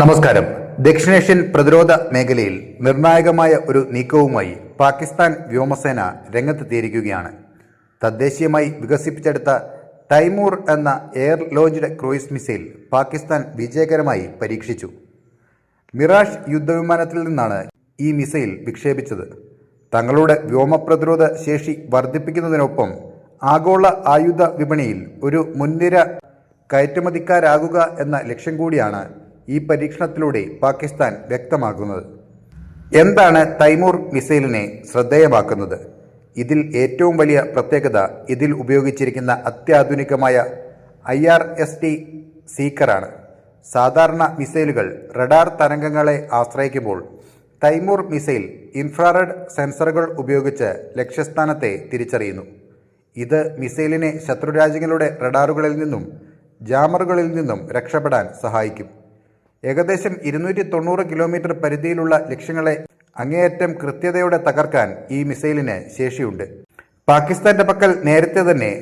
നമസ്കാരം. ദക്ഷിണേഷ്യൻ പ്രതിരോധ മേഖലയിൽ നിർണായകമായ ഒരു നീക്കവുമായി പാകിസ്ഥാൻ വ്യോമസേന രംഗത്തെത്തിയിരിക്കുകയാണ്. തദ്ദേശീയമായി വികസിപ്പിച്ചെടുത്ത തൈമൂർ എന്ന air launched cruise missile Pakistan വിജയകരമായി പരീക്ഷിച്ചു. മിറാഷ് യുദ്ധവിമാനത്തിൽ നിന്നാണ് ഈ മിസൈൽ വിക്ഷേപിച്ചത്. തങ്ങളുടെ വ്യോമ പ്രതിരോധ ശേഷി വർദ്ധിപ്പിക്കുന്നതിനൊപ്പം ആഗോള ആയുധ വിപണിയിൽ ഒരു മുൻനിര കയറ്റുമതിക്കാരാകുക എന്ന ലക്ഷ്യം കൂടിയാണ് ഈ പരീക്ഷണത്തിലൂടെ പാകിസ്ഥാൻ വ്യക്തമാക്കുന്നത്. എന്താണ് തൈമൂർ മിസൈലിനെ ശ്രദ്ധേയമാക്കുന്നത്? ഇതിൽ ഏറ്റവും വലിയ പ്രത്യേകത ഇതിൽ ഉപയോഗിച്ചിരിക്കുന്ന അത്യാധുനികമായ ഐ ആർ എസ് ടി സീക്കറാണ്. സാധാരണ മിസൈലുകൾ റഡാർ തരംഗങ്ങളെ ആശ്രയിക്കുമ്പോൾ തൈമൂർ മിസൈൽ ഇൻഫ്രാറെഡ് സെൻസറുകൾ ഉപയോഗിച്ച് ലക്ഷ്യസ്ഥാനത്തെ തിരിച്ചറിയുന്നു. ഇത് മിസൈലിനെ ശത്രുരാജ്യങ്ങളുടെ റഡാറുകളിൽ നിന്നും ജാമറുകളിൽ നിന്നും രക്ഷപ്പെടാൻ സഹായിക്കും. ഏകദേശം ഇരുന്നൂറ്റി തൊണ്ണൂറ് കിലോമീറ്റർ പരിധിയിലുള്ള ലക്ഷ്യങ്ങളെ അങ്ങേയറ്റം കൃത്യതയോടെ തകർക്കാൻ ഈ മിസൈലിന് ശേഷിയുണ്ട്. പാകിസ്ഥാന്റെ പക്കൽ നേരത്തെ തന്നെ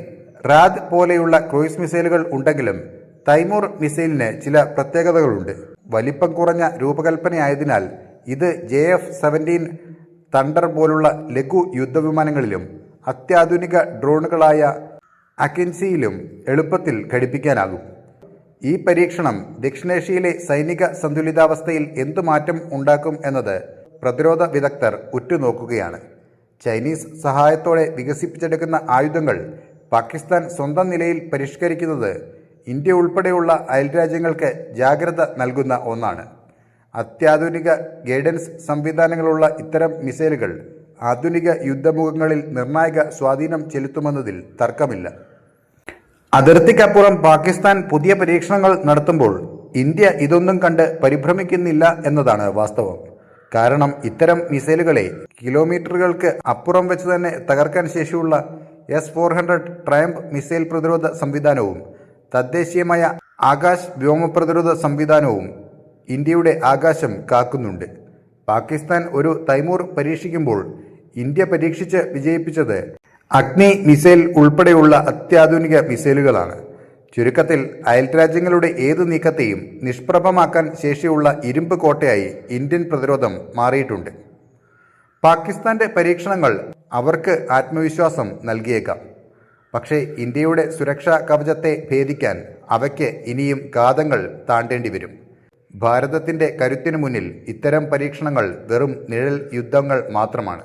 റാദ് പോലെയുള്ള ക്രൂയിസ് മിസൈലുകൾ ഉണ്ടെങ്കിലും തൈമൂർ മിസൈലിന് ചില പ്രത്യേകതകളുണ്ട്. വലിപ്പം കുറഞ്ഞ രൂപകൽപ്പനയായതിനാൽ ഇത് ജെ എഫ് സെവന്റീൻ തണ്ടർ പോലുള്ള ലഘു യുദ്ധവിമാനങ്ങളിലും അത്യാധുനിക ഡ്രോണുകളായ അക്കിൻസിയിലും എളുപ്പത്തിൽ ഘടിപ്പിക്കാനാകും. ഈ പരീക്ഷണം ദക്ഷിണേഷ്യയിലെ സൈനിക സന്തുലിതാവസ്ഥയിൽ എന്തു മാറ്റം ഉണ്ടാക്കും എന്നത് പ്രതിരോധ വിദഗ്ധർ ഉറ്റുനോക്കുകയാണ്. ചൈനീസ് സഹായത്തോടെ വികസിപ്പിച്ചെടുക്കുന്ന ആയുധങ്ങൾ പാകിസ്ഥാൻ സ്വന്തം നിലയിൽ പരിഷ്കരിക്കുന്നത് ഇന്ത്യ ഉൾപ്പെടെയുള്ള അയൽരാജ്യങ്ങൾക്ക് ജാഗ്രത നൽകുന്ന ഒന്നാണ്. അത്യാധുനിക ഗൈഡൻസ് സംവിധാനങ്ങളുള്ള ഇത്തരം മിസൈലുകൾ ആധുനിക യുദ്ധമുഖങ്ങളിൽ നിർണായക സ്വാധീനം ചെലുത്തുമെന്നതിൽ തർക്കമില്ല. അതിർത്തിക്കപ്പുറം പാകിസ്ഥാൻ പുതിയ പരീക്ഷണങ്ങൾ നടത്തുമ്പോൾ ഇന്ത്യ ഇതൊന്നും കണ്ട് പരിഭ്രമിക്കുന്നില്ല എന്നതാണ് വാസ്തവം. കാരണം ഇത്തരം മിസൈലുകളെ കിലോമീറ്ററുകൾക്ക് അപ്പുറം വെച്ച് തന്നെ തകർക്കാൻ ശേഷിയുള്ള S four hundred Triumph missile പ്രതിരോധ സംവിധാനവും തദ്ദേശീയമായ ആകാശ് വ്യോമ പ്രതിരോധ സംവിധാനവും ഇന്ത്യയുടെ ആകാശം കാക്കുന്നുണ്ട്. പാകിസ്ഥാൻ ഒരു തൈമൂർ പരീക്ഷിക്കുമ്പോൾ ഇന്ത്യ പരീക്ഷിച്ച് വിജയിപ്പിച്ചത് അഗ്നി മിസൈൽ ഉൾപ്പെടെയുള്ള അത്യാധുനിക മിസൈലുകളാണ്. ചുരുക്കത്തിൽ അയൽരാജ്യങ്ങളുടെ ഏത് നീക്കത്തെയും നിഷ്പ്രഭമാക്കാൻ ശേഷിയുള്ള ഇരുമ്പ് കോട്ടയായി ഇന്ത്യൻ പ്രതിരോധം മാറിയിട്ടുണ്ട്. പാകിസ്ഥാന്റെ പരീക്ഷണങ്ങൾ അവർക്ക് ആത്മവിശ്വാസം നൽകിയേക്കാം. പക്ഷേ ഇന്ത്യയുടെ സുരക്ഷാ കവചത്തെ ഭേദിക്കാൻ അവയ്ക്ക് ഇനിയും ഘാതങ്ങൾ താണ്ടേണ്ടി വരും. ഭാരതത്തിന്റെ കരുത്തിനു മുന്നിൽ ഇത്തരം പരീക്ഷണങ്ങൾ വെറും നിഴൽ യുദ്ധങ്ങൾ മാത്രമാണ്.